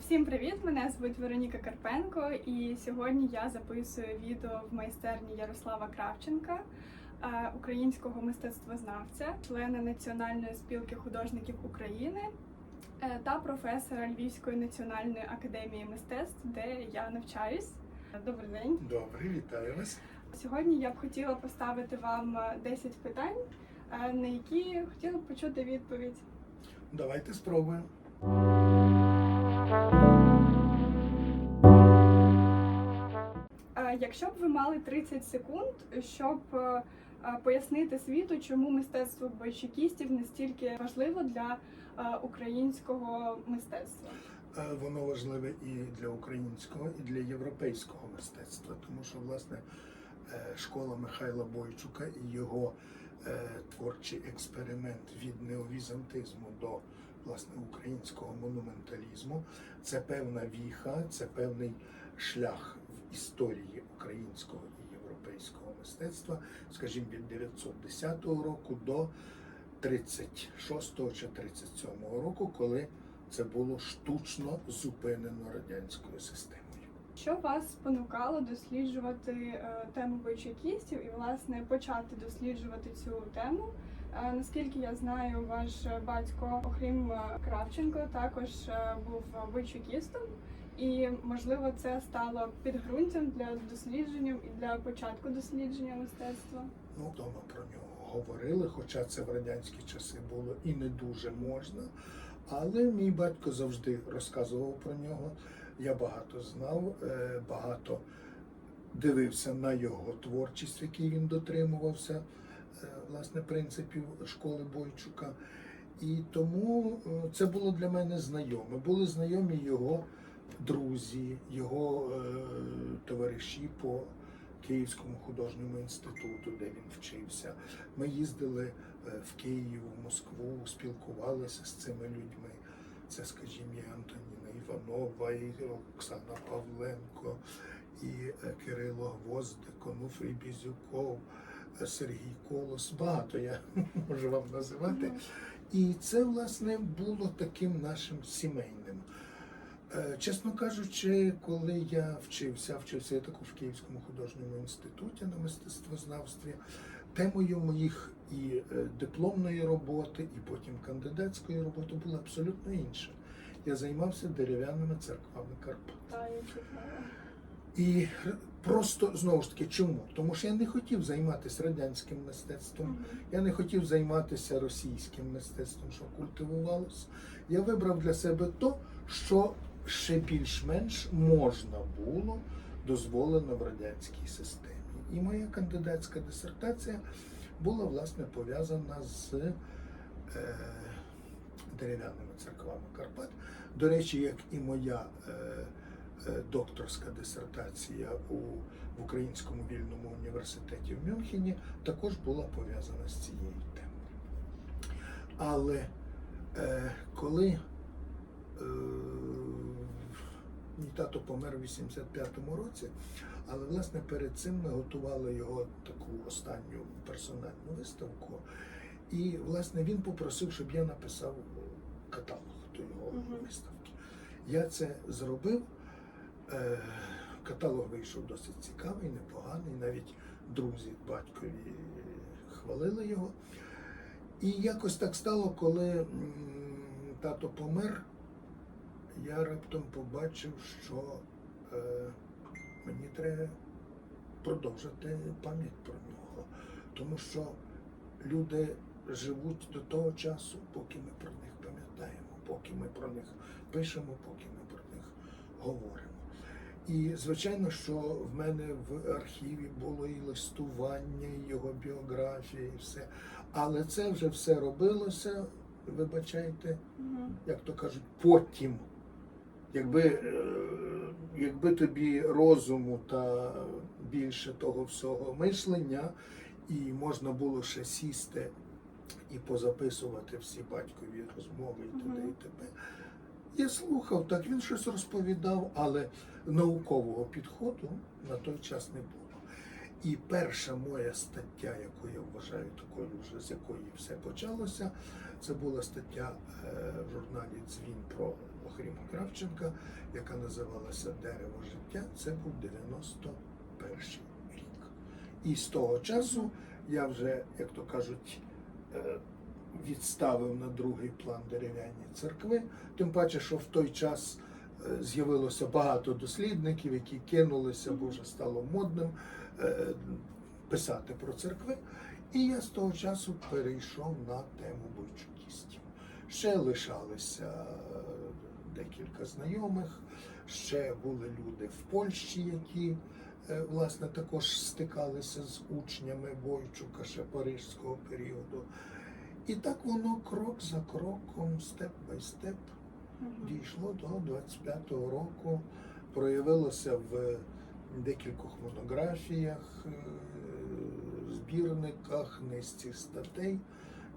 Всім привіт! Мене звуть Вероніка Карпенко, і сьогодні я записую відео в майстерні Ярослава Кравченка, е, українського мистецтвознавця, члена Національної спілки художників України е, та професора Львівської національної академії мистецтв, де я навчаюсь. Добрий день. Добре, вітаю вас. Сьогодні я б хотіла поставити вам е, 10 питань, е, на які хотіла б почути відповідь. Давайте спробуємо. Якщо б ви мали 30 секунд, щоб е, е, пояснити світу, чому мистецтво бойчикістів настільки важливо для е, українського мистецтва. Воно важливе і для українського, і для європейського мистецтва, тому що власне школа Михайла Бойчука і його творчий експеримент від неовізантизму до власне українського монументалізму це певна віха, це певний шлях в історії українського і європейського мистецтва, скажімо, від 910 року до 36 чи 37 року, коли це було штучно зупинено радянською системою. Що вас спонукало досліджувати е, тему бойчикістів і власне почати досліджувати цю тему? Е, Наскільки я знаю, ваш батько, окрім е, Кравченко, також е, був бойчикістом, і можливо це стало підґрунтям для дослідження і для початку дослідження мистецтва. Ну, вдома про нього говорили, хоча це в радянські часи було і не дуже можна. Але мій батько завжди розказував про нього. Я багато знав, багато дивився на його творчість, в якій він дотримувався, власне, принципів школи Бойчука. І тому е, це було для мене знайоме. Були знайомі його друзі, його е, товариші по Київському художньому інституту, де він вчився. Ми їздили е, в Київ, в Москву, спілкувалися з цими людьми. Це, скажімо, і Антоніна Іванова, і Оксана Павленко, і е, Кирило Гвоздик, Онуфрій Бізюков, Сергій Колос. Багато я можу вам називати. І це, власне, було таким нашим сімейним. Е, Чесно кажучи, коли я вчився, вчився я також в Київському художньому інституті на мистецтвознавстві, темою моїх і е, дипломної роботи, і потім кандидатської роботи було абсолютно інше. Я займався дерев'яними церквами Карпат. І просто знову ж таки, чому? Тому що я не хотів займатися радянським мистецтвом. Я не хотів займатися російським мистецтвом, що культивувалося. Я вибрав для себе то, що ще більш-менш можна було дозволено в радянській системі. І моя кандидатська дисертація була власне пов'язана з е, дерев'яними церквами Карпат. До речі, як і моя е, докторська дисертація у в Українському вільному університеті в Мюнхені також була пов'язана з цією темою. Але е, коли е, мій тато помер у 85-му році, але власне перед цим ми готували його таку останню персональну виставку. І власне він попросив, щоб я написав каталог до його виставки. Я це зробив. Е, Каталог вийшов досить цікавий, непоганий. Навіть друзі батькові хвалили його. І якось так стало, коли тато помер, я раптом побачив, що е, мені треба продовжити пам'ять про нього. Тому що люди живуть до того часу, поки ми про них пам'ятаємо, поки ми про них пишемо, поки ми про них говоримо. І звичайно, що в мене в архіві було і листування, і його біографія, і все. Але це вже все робилося, вибачайте, як то кажуть, потім. Якби, е, якби тобі розуму та більше того всього мишлення, і можна було ще сісти і позаписувати всі батькові розмови і т.д. І т.п. Я слухав, так він щось розповідав, але наукового підходу на той час не було. І перша моя стаття, яку я вважаю такою, вже з якої все почалося, це була стаття е, в журналі Дзвін про Охріма Кравченка, яка називалася Дерево життя. Це був 91 рік. І з того часу я вже, як то кажуть, е, відставив на другий план дерев'яні церкви. Тим паче, що в той час з'явилося багато дослідників, які кинулися, бо вже стало модним е, писати про церкви. І я з того часу перейшов на тему бойчукістів. Ще лишалися е, декілька знайомих, ще були люди в Польщі, які е, власне також стикалися з учнями Бойчука ще парижського періоду. І так воно крок за кроком, степ бай степ. Дійшло до 25-го року, проявилося в декількох монографіях, е, збірниках, низці статей.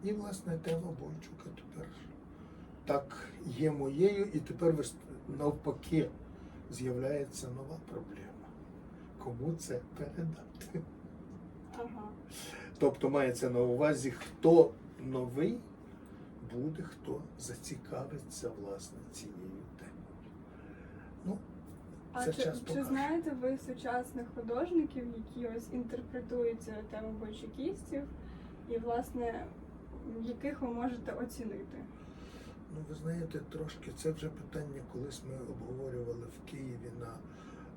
І, власне, тема Бойчука тепер так є моєю, і тепер навпаки з'являється нова проблема. Кому це передати? Ага. Тобто мається на увазі, хто новий буде, хто зацікавиться власне цією темою. Ну, А це чи, час чи знаєте ви сучасних художників, які ось інтерпретують цю тему бойчукістів, і власне яких ви можете оцінити? Ну, ви знаєте, трошки це вже питання, колись ми обговорювали в Києві на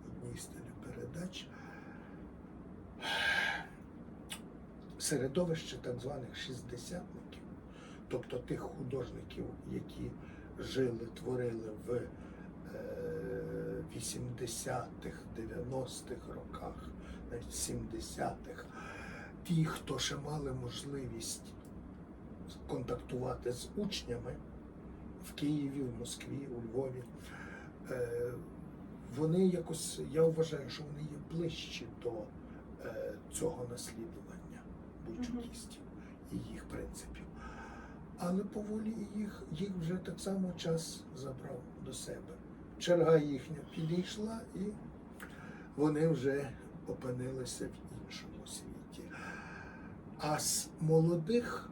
одній з телепередач. Середовище так званих шістдесятників, тобто тих художників, які жили, творили в е, 80-х, 90-х роках, навіть 70-х, ті, хто ще мали можливість контактувати з учнями в Києві, в Москві, у Львові. Е, Вони якось, я вважаю, що вони є ближчі до е, цього наслідування бойчукістів і їх принципів. Але поволі їх, їх вже так само час забрав до себе. Черга їхня підійшла, і вони вже опинилися в іншому світі. А з молодих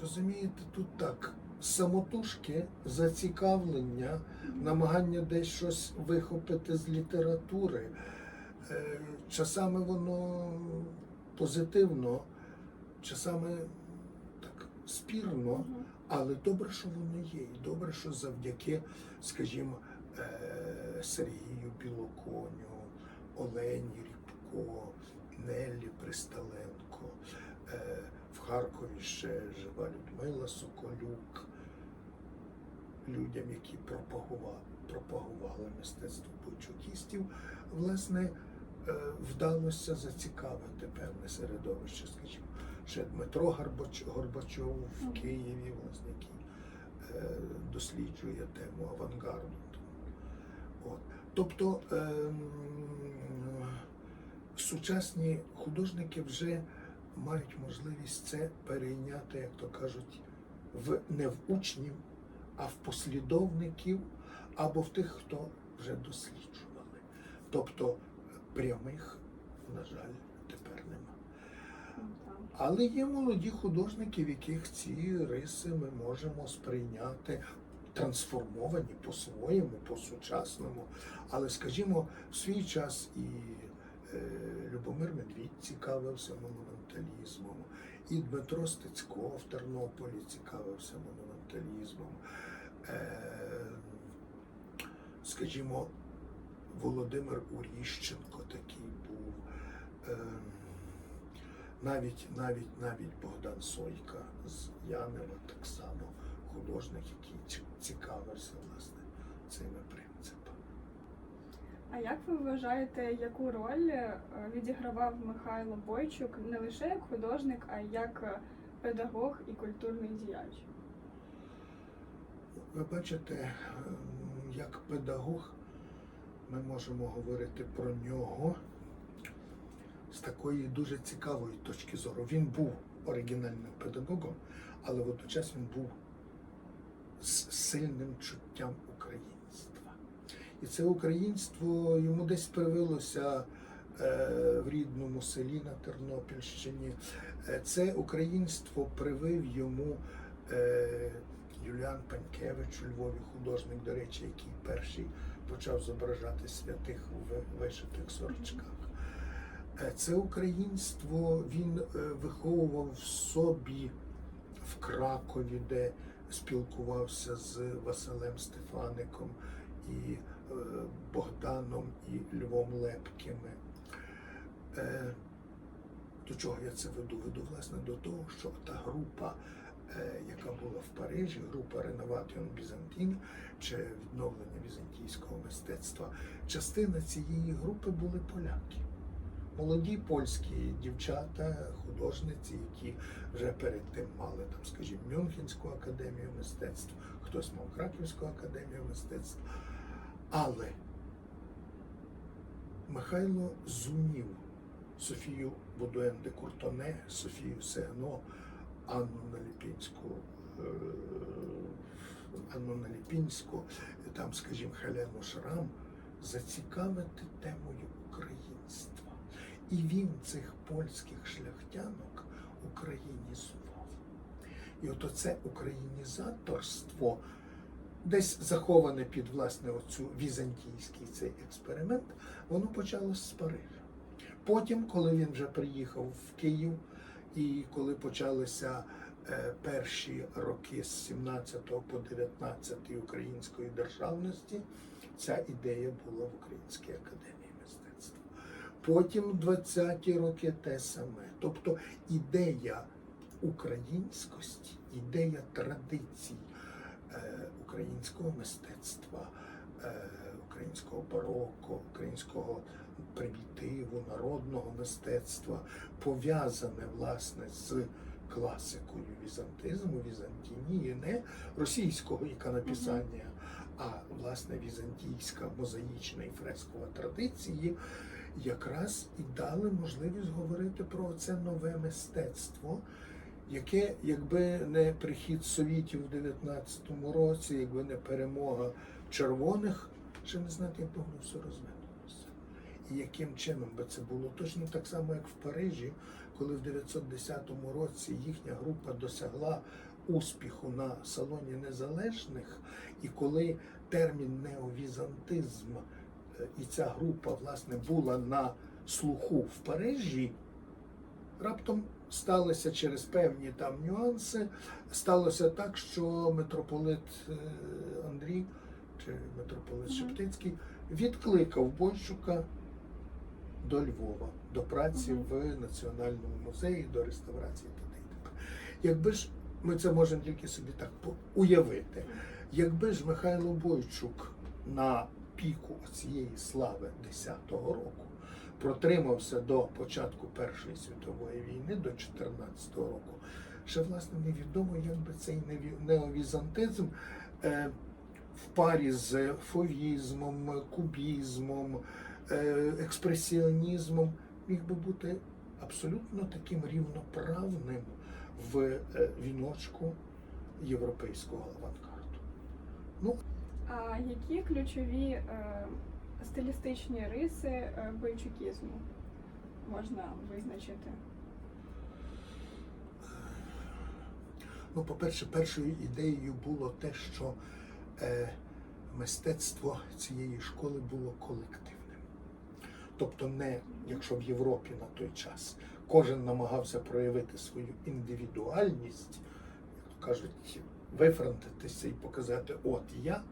розумієте, тут так. Самотужки, зацікавлення, намагання десь щось вихопити з літератури. Е, Часами воно позитивно, часами спірно, але добре, що воно є. І добре, що завдяки, скажімо, е, Сергію Білоконю, Олені Рібко, Неллі Присталенко. е, В Харкові ще жива Людмила Соколюк, людям, які пропагували, пропагували мистецтво бойчукістів, власне, е, вдалося зацікавити певне середовище, скажімо, ще Дмитро Горбачов в Києві, власне, який е, досліджує тему авангарду. От. Тобто ем, сучасні художники вже мають можливість це перейняти, як то кажуть, в, не в учнів, а в послідовників або в тих, хто вже досліджували. Тобто прямих, на жаль, тепер нема. Ну, так. Але є молоді художники, в яких ці риси ми можемо сприйняти трансформовані по-своєму, по-сучасному. Але, скажімо, в свій час і е, Любомир Медвідь цікавився монументалізмом, і Дмитро Стецько в Тернополі цікавився монументалізмом. Е, скажімо, Володимир Уріщенко такий був. Е, навіть, навіть, навіть Богдан Сойка з Янева так само художник, який цікавився власне цими принципами. А як ви вважаєте, яку роль е, відігравав Михайло Бойчук не лише як художник, а й як е, педагог і культурний діяч? Ви бачите, ем, як педагог ми можемо говорити про нього з такої дуже цікавої точки зору. Він був оригінальним педагогом, але водночас він був з сильним чуттям українства. І це українство йому десь привилося е, в рідному селі на Тернопільщині. Е, Це українство привив йому е, Юліан Панькевич у Львові, художник, до речі, який перший почав зображати святих в вишитих сорочках. Е, Це українство він е, виховував в собі в Кракові, де спілкувався з Василем Стефаником і е, Богданом і Львом Лепкими. До чого я це веду? Веду власне до того, що та група, яка була в Парижі, група Renovation Byzantine, чи відновлення візантійського мистецтва, частина цієї групи були поляки. Молоді польські дівчата, художниці, які вже перед тим мали там, скажімо, Мюнхенську академію мистецтв, хтось мав Краківську академію мистецтв. Але Михайло зумів Софію Бодуен де Куртоне, Софію Сегно, Анну Наліпінську, е, Анну Наліпінську, там, скажімо, Хелену Шрам, зацікавити темою українства. І він цих польських шляхтянок українізував. І от оце українізаторство десь заховане під власне оцю візантійський цей експеримент, воно почалось з Парижа. Потім, коли він вже приїхав в Київ, і коли почалися е, перші роки з 17 по 19 української державності, ця ідея була в Українській академії. Потім 20-ті роки те саме. Тобто ідея українськості, ідея традицій е, українського мистецтва, е, українського бароко, українського примітиву, народного мистецтва пов'язане власне з класикою візантизму, візантінії, не російського іконописання, а власне візантійська мозаїчна і фрескова традиції якраз і дали можливість говорити про це нове мистецтво, яке, якби не прихід совітів у 19-му році, якби не перемога червоних, ще не знати, як би все розвинулося. І яким чином би це було точно так само, як в Парижі, коли в 910 році їхня група досягла успіху на салоні незалежних, і коли термін неовізантизм і ця група власне була на слуху в Парижі, раптом сталося через певні там нюанси. Сталося так, що митрополит е, Андрій чи митрополит. Шептицький відкликав Бойчука до Львова, до праці в Національному музеї, до реставрації та. Якби ж ми це можемо тільки собі так уявити, якби ж Михайло Бойчук на піку цієї слави 10-го року протримався до початку Першої світової війни, до 14-го року, ще власне невідомо, як би цей неовізантизм е, в парі з фовізмом, кубізмом, е, експресіонізмом міг би бути абсолютно таким рівноправним в е, віночку європейського авангарду. Ну, А які ключові е, стилістичні риси е, бойчукізму можна визначити? Ну, по-перше, першою ідеєю було те, що е, мистецтво цієї школи було колективним. Тобто, не якщо в Європі на той час кожен намагався проявити свою індивідуальність, як то кажуть, вифронтитися і показати, от я,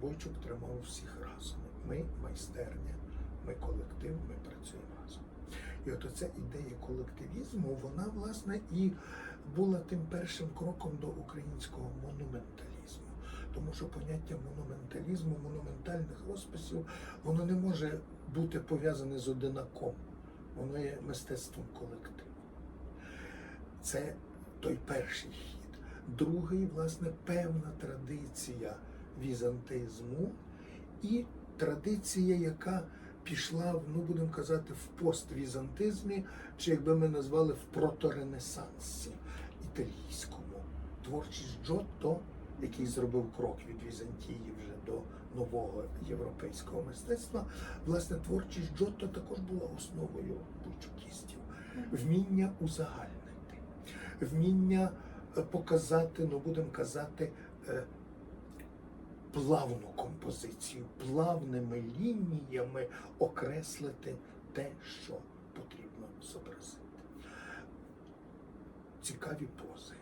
Бойчук тримав всіх разом. Ми майстерня, ми колектив, ми працюємо разом. І от оця ідея колективізму, вона власне і була тим першим кроком до українського монументалізму. Тому що поняття монументалізму, монументальних розписів, воно не може бути пов'язане з одинаком. Воно є мистецтвом колективу. Це той перший хід. Другий, власне, певна традиція візантизму і традиція, яка пішла, в, ну будемо казати, в поствізантизмі, чи якби ми назвали в проторенесансі італійському. Творчість Джотто, який зробив крок від Візантії вже до нового європейського мистецтва, власне, творчість Джотто також була основою бойчукістів. Вміння узагальнити, вміння е, показати, ну будемо казати, е, плавну композицію, плавними лініями окреслити те, що потрібно зобразити. Цікаві пози,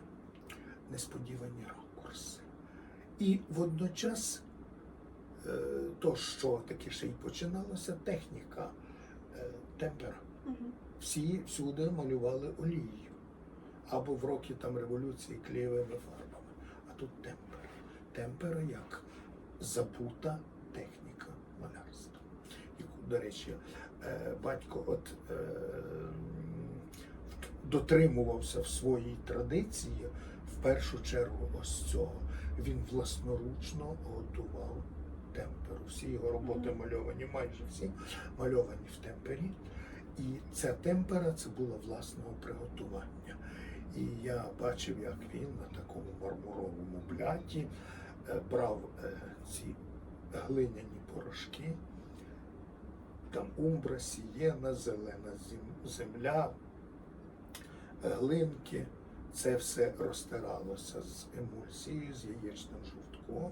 несподівані ракурси. І водночас е, то, що таке ще й починалося, техніка, е, темпера. Всі всюди малювали олією. Або в роки там революції клеєвими фарбами. А тут темпера. Темпера як забута техніка малярства. До речі, е, батько от, е, дотримувався в своїй традиції в першу чергу ось цього. Він власноручно готував темперу. Всі його роботи мальовані, майже всі мальовані в темпері. І ця темпера це було власного приготування. І я бачив, як він на такому мармуровому бляті е, брав е, ці глиняні порошки, там умбра, сієна, зелена земля, е, глинки. Це все розтиралося з емульсією, з яєчним жовтком,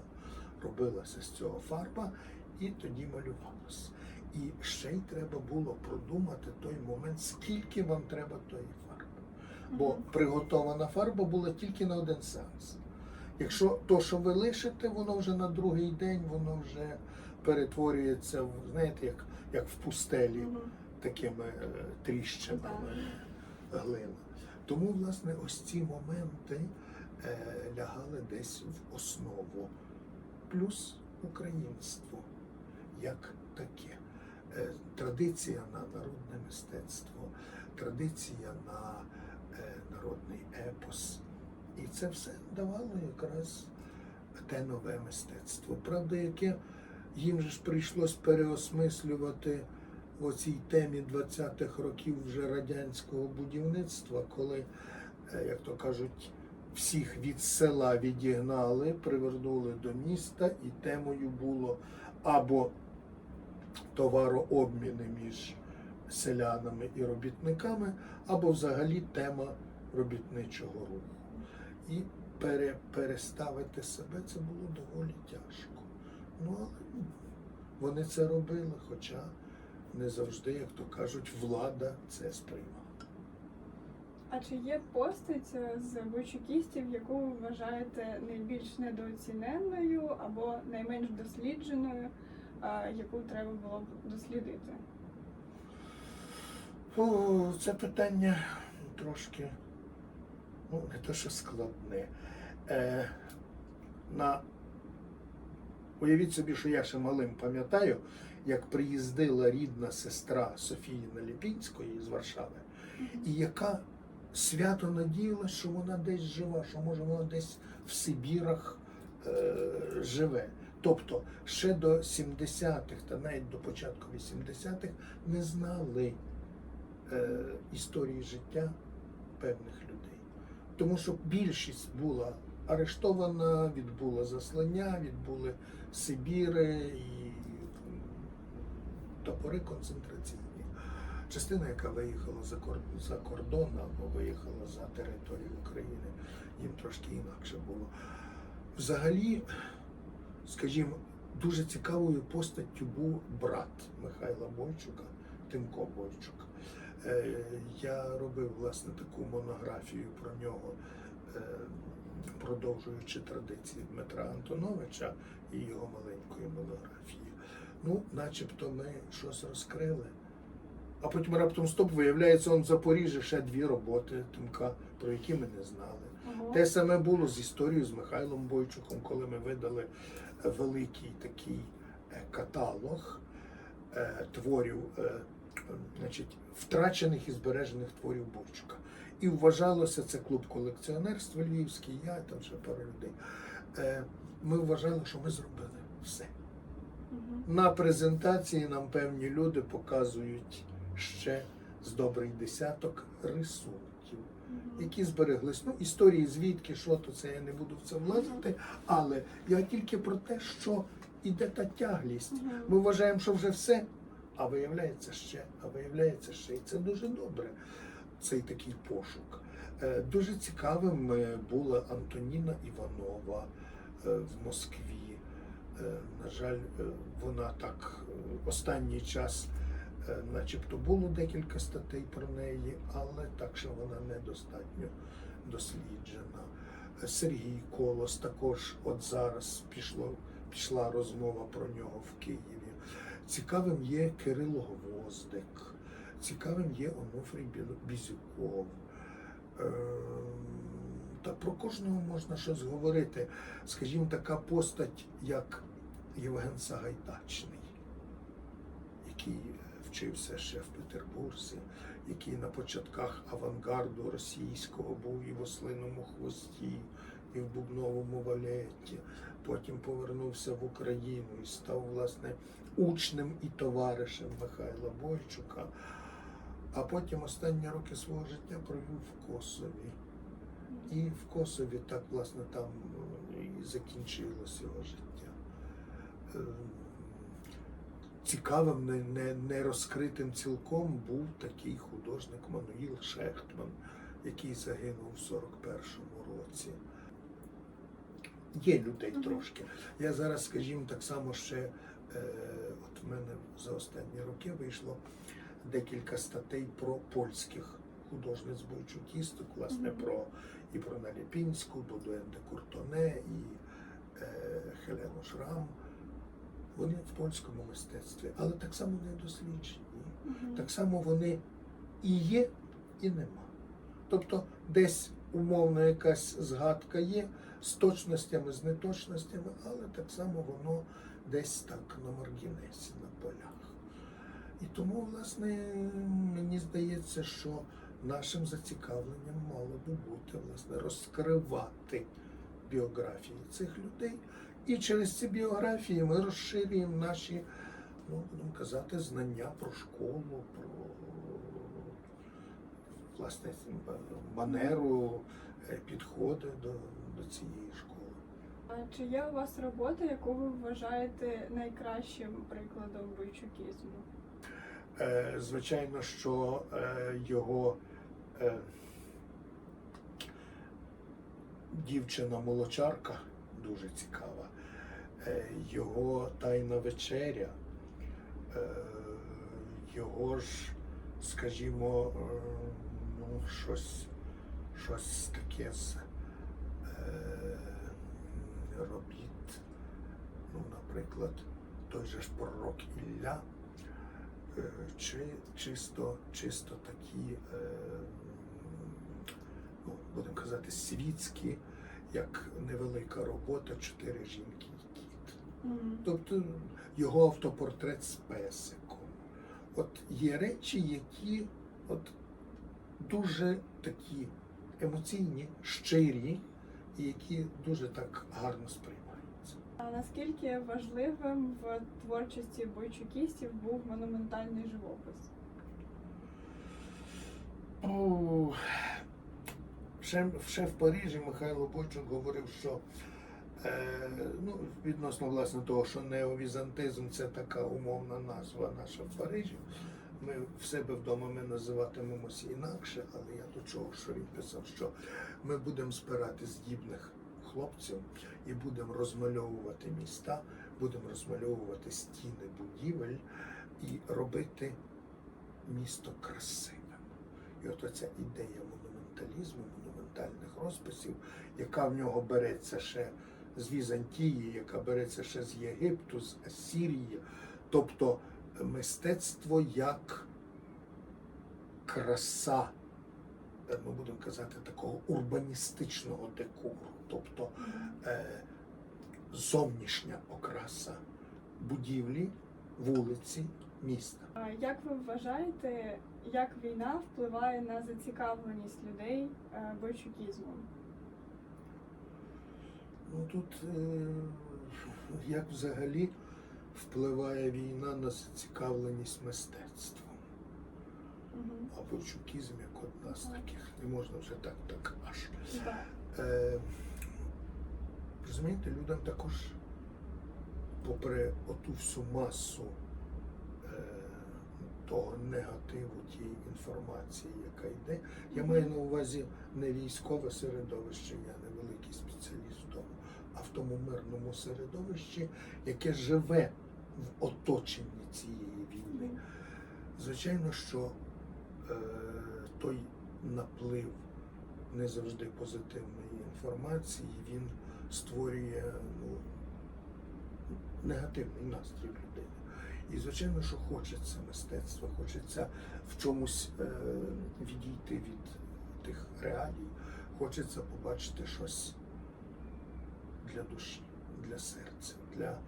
робилася з цього фарба і тоді малювалося. І ще й треба було продумати той момент, скільки вам треба тої фарби. Бо приготована фарба була тільки на один сеанс. Якщо то, що ви лишите, воно вже на другий день, воно вже перетворюється в, знаєте, як, як в пустелі такими е, тріщинами глина. Тому, власне, ось ці моменти е, лягали десь в основу. Плюс українство як таке. Е, традиція на народне мистецтво, традиція на е, народний епос. І це все давало якраз те нове мистецтво. Правда, яке їм же ж прийшлось переосмислювати в оцій темі 20-х років вже радянського будівництва, коли, е, як то кажуть, всіх від села відігнали, привернули до міста, і темою було або товарообміни між селянами і робітниками, або взагалі тема робітничого руху. І пере, переставити себе це було доволі тяжко. Ну, але вони це робили, хоча не завжди, як то кажуть, влада це сприймала. А чи є постать е, з бойчукістів, яку ви вважаєте найбільш недооціненною або найменш дослідженою, е, яку треба було б дослідити? О, це питання трошки, ну, не то, що складне. Е, на... Уявіть собі, що я ще малим пам'ятаю, як приїздила рідна сестра Софіїна Ліпінської з Варшави, і яка свято надіяла, що вона десь жива, що може вона десь в Сибірах е, живе. Тобто ще до 70-х та навіть до початку 80-х не знали е, історії життя певних людей. Тому що більшість була арештована, відбула заслання, відбули Сибіри і м, табори концентраційні. Частина, яка виїхала за кор- за кордон або виїхала за територію України, їм трошки інакше було. Взагалі, скажімо, дуже цікавою постаттю був брат Михайла Бойчука, Тимко Бойчук. Е, Я робив власне таку монографію про нього, е, продовжуючи традиції Дмитра Антоновича і його маленької монографії. Ну, начебто ми щось розкрили. А потім раптом стоп, виявляється, он в Запоріжжі ще дві роботи Тимка, про які ми не знали. Ого. Те саме було з історією з Михайлом Бойчуком, коли ми видали великий такий е, каталог творів, значить, втрачених і збережених творів Бойчука. І вважалося це клуб колекціонерства Львівський, я там ще пару людей. Е, Ми вважали, що ми зробили все. На презентації нам певні люди показують ще з добрий десяток рисунків які збереглись. Ну, історії звідки, що то це я не буду в це влазити, але я тільки про те, що іде та тяглість. Ми вважаємо, що вже все, а виявляється ще, а виявляється ще. І це дуже добре, цей такий пошук. Е, Дуже цікавим е, була Антоніна Іванова е, в Москві. На жаль, вона так останній час, начебто, було декілька статей про неї, але так, що вона недостатньо досліджена. Сергій Колос також от зараз пішло, пішла розмова про нього в Києві. Цікавим є Кирило Гвоздик, цікавим є Онуфрій Бізюков. Ем, Та про кожного можна щось говорити. Скажімо, така постать, як Євген Сагайдачний, який вчився ще в Петербурзі, який на початках авангарду російського був і в ослиному хвості, і в бубновому валеті. Потім повернувся в Україну і став власне учнем і товаришем Михайла Бойчука. А потім останні роки свого життя провів в Косові. І в Косові так, власне, там е, і закінчилось його життя. Е, Цікавим, не, не, не розкритим цілком був такий художник Мануїл Шехтман, який загинув в 41-му році. Є людей трошки. Я зараз, скажімо, так само ще, от в мене за останні роки вийшло декілька статей про польських художниць бойчукісток, власне, про і про Наліпінську, Бодуен де Куртоне, і е, Хелену Шрам. Вони в польському мистецтві, але так само не досліджені. Так само вони і є, і нема. Тобто десь умовно якась згадка є з точностями, з неточностями, але так само воно десь так на маргінесі, на полях. І тому, власне, мені здається, що нашим зацікавленням мало би бути власне розкривати біографії цих людей. І через ці біографії ми розширюємо наші, ну, будемо казати, знання про школу, про власне манеру, е, підходи до, до цієї школи. А чи є у вас робота, яку ви вважаєте найкращим прикладом бойчукізму? Е, Звичайно, що е, його е, дівчина-молочарка дуже цікава. Е, Його тайна вечеря, е, його ж, скажімо, е, ну, щось, щось таке з е, робіт. Ну, наприклад, той же ж пророк Ілля. Е, чи чисто, чисто такі, е, ну, будемо казати, світські, як невелика робота Чотири жінки і кіт. Мгм. Тобто його автопортрет з песиком. От є речі, які от дуже такі емоційні, щирі, і які дуже так гарно сприймаються. А наскільки важливим в творчості бойчукістів був монументальний живопис? О, ще, ще в Парижі Михайло Бойчук говорив, що е, ну, відносно власне того, що неовізантизм це така умовна назва наша в Парижі. Ми в себе вдома ми називатимемося інакше, але я до чого, що він писав, що ми будемо збирати здібних хлопців і будемо розмальовувати міста, будемо розмальовувати стіни будівель і робити місто красивим. І от оця ідея монументалізму, монументальних розписів, яка в нього береться ще з Візантії, яка береться ще з Єгипту, з Асірії, тобто мистецтво як краса, е, ми будемо казати, такого урбаністичного декору, тобто е, зовнішня окраса будівлі, вулиці, міста. Як ви вважаєте, як війна впливає на зацікавленість людей е, бойчукізмом? Ну тут як взагалі впливає війна на зацікавленість мистецтвом. А Бойчукізм як одна з таких. Не можна вже так, так аж. Е, розумієте, людям також, попри оту всю масу е, того негативу, тієї інформації, яка йде. Я маю на увазі не військове середовище, я не великий спеціаліст в тому, а в тому мирному середовищі, яке живе в оточенні цієї війни. Звичайно, що е, той наплив не завжди позитивної інформації, він створює ну, негативний настрій людини. І звичайно, що хочеться мистецтва, хочеться в чомусь е, відійти від тих реалій, хочеться побачити щось для душі, для серця, для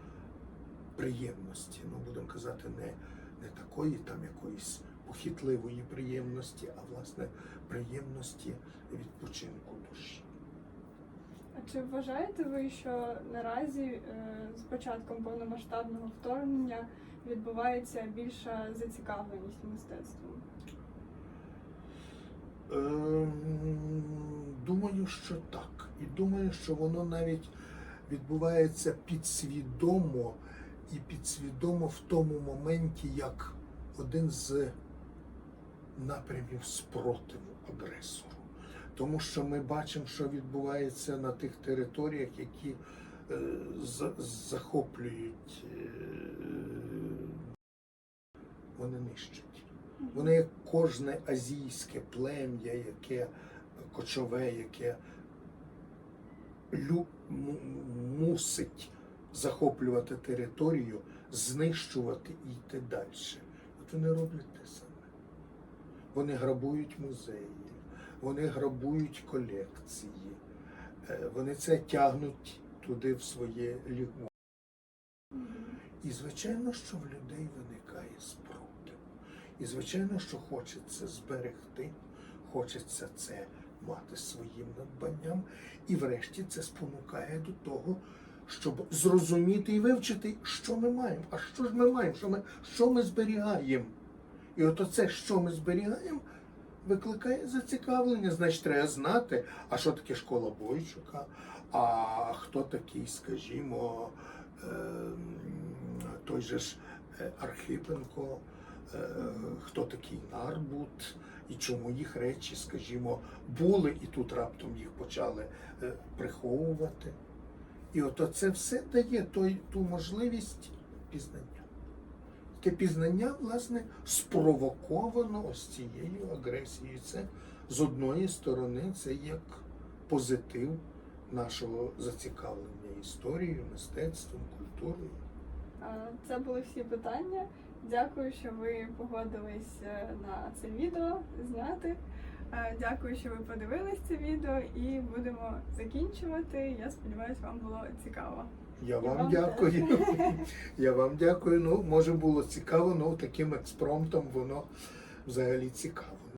приємності. Ну, будемо казати, не, не такої там якоїсь похитливої приємності, а власне приємності відпочинку душі. А чи вважаєте ви, що наразі е, з початком повномасштабного вторгнення відбувається більша зацікавленість мистецтвом? Ем, Думаю, що так. І думаю, що воно навіть відбувається підсвідомо і підсвідомо в тому моменті, як один з напрямів спротиву агресору. Тому що ми бачимо, що відбувається на тих територіях, які е, за- захоплюють, е, вони нищать. Вони як кожне азійське плем'я, яке кочове, яке лю- мусить захоплювати територію, знищувати і йти далі. От вони роблять те саме. Вони грабують музеї, вони грабують колекції, е, вони це тягнуть туди в своє лігво. І звичайно, що в людей виникає спротив. І звичайно, що хочеться зберегти, хочеться це мати своїм надбанням. І врешті це спонукає до того, щоб зрозуміти і вивчити, що ми маємо. А що ж ми маємо? Що ми, що ми зберігаємо? І от оце, що ми зберігаємо, викликає зацікавлення. Значить, треба знати, а що таке школа Бойчука, а хто такий, скажімо, ем, той же ж е, Архипенко, е, хто такий Нарбут, і чому їх речі, скажімо, були, і тут раптом їх почали е, приховувати. І от це все дає той, ту можливість пізнання. Те пізнання, власне, спровоковано ось цією агресією. Це з одної сторони, це як позитив нашого зацікавлення історією, мистецтвом, культурою. Це були всі питання. Дякую, що ви погодились е, на це відео зняти. Е, Дякую, що ви подивились це відео і будемо закінчувати. Я сподіваюся, вам було цікаво. Я вам вам дякую. Я вам дякую. Ну, може було цікаво, ну таким експромтом воно взагалі цікаво.